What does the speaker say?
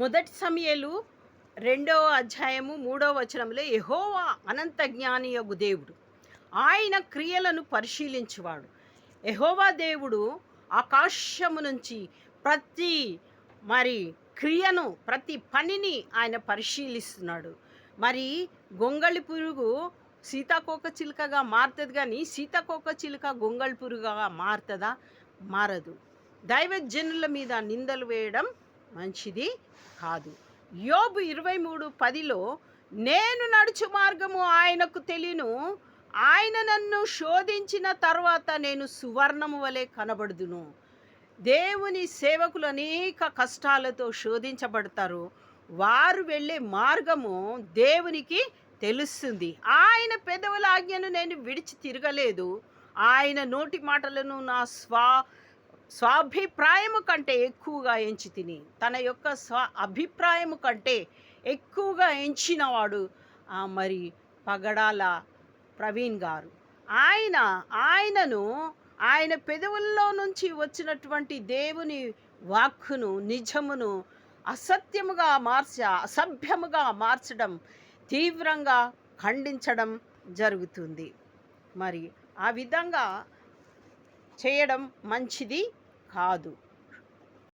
మొదటి సమయలు రెండవ అధ్యాయము మూడవ వచనంలో యహోవా అనంత జ్ఞాని యొగు దేవుడు. ఆయన క్రియలను పరిశీలించువాడు. యహోవా దేవుడు ఆకాశము నుంచి ప్రతి మరి క్రియను ప్రతి పనిని ఆయన పరిశీలిస్తున్నాడు. మరి గొంగళి పురుగు సీతాకోక చిలుకగా మారుతుంది కానీ సీతాకోక చిలుక గొంగళి పురుగుగా మారుతుందా? మారదు. దైవజనుల మీద నిందలు వేయడం మంచిది కాదు. యోబు ఇరవై మూడు పదిలో నేను నడుచు మార్గము ఆయనకు తెలియను. ఆయన నన్ను శోధించిన తర్వాత నేను సువర్ణము వలె కనబడుదును. దేవుని సేవకులు అనేక కష్టాలతో శోధించబడతారు. వారు వెళ్ళే మార్గము దేవునికి తెలుస్తుంది. ఆయన పెదవుల ఆజ్ఞను నేను విడిచి తిరగలేదు. ఆయన నోటి మాటలను నా స్వా స్వాభిప్రాయము కంటే ఎక్కువగా ఎంచి తిని తన యొక్క స్వ అభిప్రాయము కంటే ఎక్కువగా ఎంచినవాడు మరి పగడాల ప్రవీణ్ గారు. ఆయన ఆయనను ఆయన పెదవుల్లో నుంచి వచ్చినటువంటి దేవుని వాక్కును నిజమును అసత్యముగా మార్చ అసభ్యముగా మార్చడం తీవ్రంగా ఖండించడం జరుగుతుంది. మరి ఆ విధంగా చేయడం మంచిది. కాదు.